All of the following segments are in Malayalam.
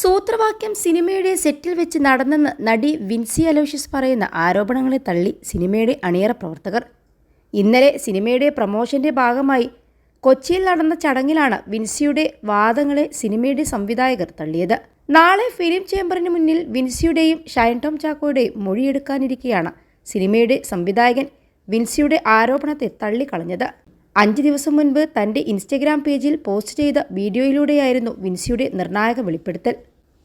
സൂത്രവാക്യം സിനിമയുടെ സെറ്റിൽ വെച്ച് നടന്നെന്ന് നടി വിൻസി അലോഷ്യസ് പറയുന്ന ആരോപണങ്ങളെ തള്ളി സിനിമയുടെ അണിയറ പ്രവർത്തകർ. ഇന്നലെ സിനിമയുടെ പ്രമോഷന്റെ ഭാഗമായി കൊച്ചിയിൽ നടന്ന ചടങ്ങിലാണ് വിൻസിയുടെ വാദങ്ങളെ സിനിമയുടെ സംവിധായകർ തള്ളിയത്. നാളെ ഫിലിം ചേംബറിന് മുന്നിൽ വിൻസിയുടെയും ഷൈൻ ടോം ചാക്കോയുടെയും മൊഴിയെടുക്കാനിരിക്കെയാണ് സിനിമയുടെ സംവിധായകൻ വിൻസിയുടെ ആരോപണത്തെ തള്ളിക്കളഞ്ഞത്. അഞ്ച് ദിവസം മുൻപ് തന്റെ ഇൻസ്റ്റഗ്രാം പേജിൽ പോസ്റ്റ് ചെയ്ത വീഡിയോയിലൂടെയായിരുന്നു വിൻസിയുടെ നിർണായക വെളിപ്പെടുത്തൽ.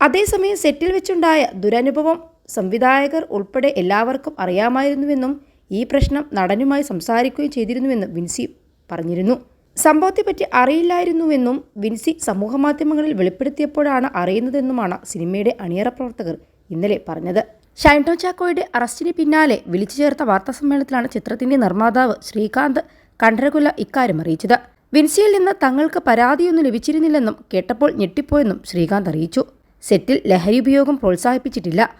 അതേസമയം സെറ്റിൽ വെച്ചുണ്ടായ ദുരനുഭവം സംവിധായകർ ഉൾപ്പെടെ എല്ലാവർക്കും അറിയാമായിരുന്നുവെന്നും ഈ പ്രശ്നം നടനുമായി സംസാരിക്കുകയും ചെയ്തിരുന്നുവെന്നും വിൻസി പറഞ്ഞിരുന്നു. സംഭവത്തെപ്പറ്റി അറിയില്ലായിരുന്നുവെന്നും വിൻസി സമൂഹമാധ്യമങ്ങളിൽ വെളിപ്പെടുത്തിയപ്പോഴാണ് അറിയുന്നതെന്നുമാണ് സിനിമയുടെ അണിയറ പ്രവർത്തകർ ഇന്നലെ പറഞ്ഞത്. ഷൈൻടോ ചാക്കോയുടെ അറസ്റ്റിന് പിന്നാലെ വിളിച്ചു ചേർത്ത വാർത്താസമ്മേളനത്തിലാണ് ചിത്രത്തിന്റെ നിർമ്മാതാവ് ശ്രീകാന്ത് കണ്ഠരകുല ഇക്കാര്യം അറിയിച്ചത്. വിൻസിയിൽ നിന്ന് തങ്ങൾക്ക് പരാതിയൊന്നും ലഭിച്ചിരുന്നില്ലെന്നും കേട്ടപ്പോൾ ഞെട്ടിപ്പോയെന്നും ശ്രീകാന്ത് അറിയിച്ചു. സെറ്റിൽ ലഹരി ഉപയോഗം പ്രോത്സാഹിപ്പിച്ചിട്ടില്ല.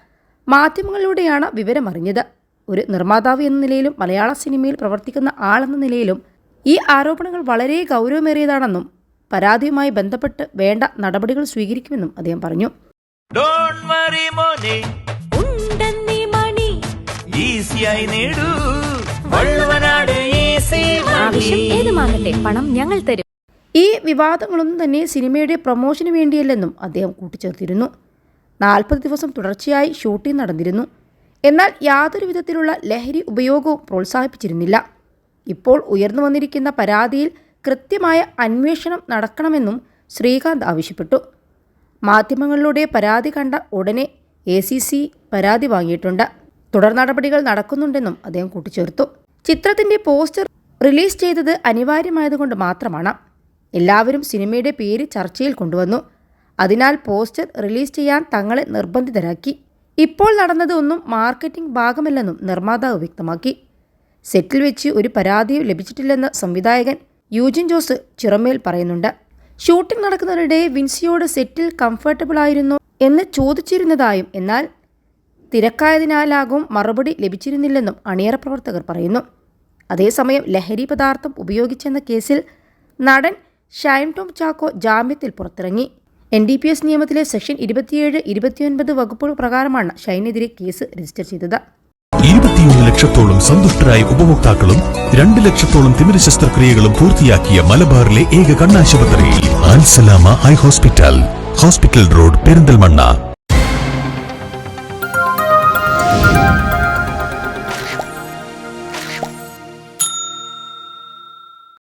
മാധ്യമങ്ങളിലൂടെയാണ് വിവരമറിഞ്ഞത്. ഒരു നിർമ്മാതാവ് എന്ന നിലയിലും മലയാള സിനിമയിൽ പ്രവർത്തിക്കുന്ന ആളെന്ന നിലയിലും ഈ ആരോപണങ്ങൾ വളരെ ഗൗരവമേറിയതാണെന്നും പരാതിയുമായി ബന്ധപ്പെട്ട് വേണ്ട നടപടികൾ സ്വീകരിക്കുമെന്നും അദ്ദേഹം പറഞ്ഞു. ഡോണ്ട് വറി മോനെ. ഉണ്ടെന്നീ മണി. ഈസിയായി നേടൂ. വള്ളുവനാട് ഈസി ആവശ്യം ഏതുമാകട്ടെ പണം ഞങ്ങൾ തരും. ഈ വിവാദങ്ങളൊന്നും തന്നെ സിനിമയുടെ പ്രൊമോഷന് വേണ്ടിയല്ലെന്നും അദ്ദേഹം കൂട്ടിച്ചേർത്തിരുന്നു. നാൽപ്പത് ദിവസം തുടർച്ചയായി ഷൂട്ടിംഗ് നടന്നിരുന്നു. എന്നാൽ യാതൊരു വിധത്തിലുള്ള ലഹരി ഉപയോഗവും പ്രോത്സാഹിപ്പിച്ചിരുന്നില്ല. ഇപ്പോൾ ഉയർന്നു വന്നിരിക്കുന്ന പരാതിയിൽ കൃത്യമായ അന്വേഷണം നടക്കണമെന്നും ശ്രീകാന്ത് ആവശ്യപ്പെട്ടു. മാധ്യമങ്ങളിലൂടെ പരാതി കണ്ട ഉടനെ എ സി സി പരാതി വാങ്ങിയിട്ടുണ്ട്. തുടർ നടപടികൾ നടക്കുന്നുണ്ടെന്നും അദ്ദേഹം കൂട്ടിച്ചേർത്തു. ചിത്രത്തിന്റെ പോസ്റ്റർ റിലീസ് ചെയ്തത് അനിവാര്യമായതുകൊണ്ട് മാത്രമാണ്. എല്ലാവരും സിനിമയുടെ പേര് ചർച്ചയിൽ കൊണ്ടുവന്നു. അതിനാൽ പോസ്റ്റർ റിലീസ് ചെയ്യാൻ തങ്ങളെ നിർബന്ധിതരാക്കി. ഇപ്പോൾ നടന്നതൊന്നും മാർക്കറ്റിംഗ് ഭാഗമല്ലെന്നും നിർമ്മാതാവ് വ്യക്തമാക്കി. സെറ്റിൽ വെച്ച് ഒരു പരാതിയും ലഭിച്ചിട്ടില്ലെന്ന് സംവിധായകൻ യൂജിൻ ജോസ് ചിറമേൽ പറയുന്നുണ്ട്. ഷൂട്ടിംഗ് നടക്കുന്നതിനിടെ വിൻസിയോട് സെറ്റിൽ കംഫർട്ടബിൾ ആയിരുന്നു എന്ന് ചോദിച്ചിരുന്നതായും എന്നാൽ തിരക്കായതിനാലാകും മറുപടി ലഭിച്ചിരുന്നില്ലെന്നും അണിയറ പ്രവർത്തകർ പറയുന്നു. അതേസമയം ലഹരി പദാർത്ഥം ഉപയോഗിച്ചെന്ന കേസിൽ നടൻ ഷൈൻ ടോം ചാക്കോ ജാമ്യത്തിൽ പുറത്തിറങ്ങി. എൻ ഡി പി എസ് നിയമത്തിലെ സെക്ഷൻ ഇരുപത്തിയേഴ് ഇരുപത്തിയൊൻപത് വകുപ്പുകൾ പ്രകാരമാണ് ഷൈനെതിരെ കേസ് രജിസ്റ്റർ ചെയ്തത്. ഇരുപത്തിയൊന്ന് ലക്ഷത്തോളം സന്തുഷ്ടരായ ഉപഭോക്താക്കളും രണ്ട് ലക്ഷത്തോളം തിമിര ശസ്ത്രക്രിയകളും പൂർത്തിയാക്കിയ മലബാറിലെ ഏക കണ്ണാശുപത്രി ഹോസ്പിറ്റൽ ഹോസ്പിറ്റൽ റോഡ് പെരിന്തൽമണ്ണ.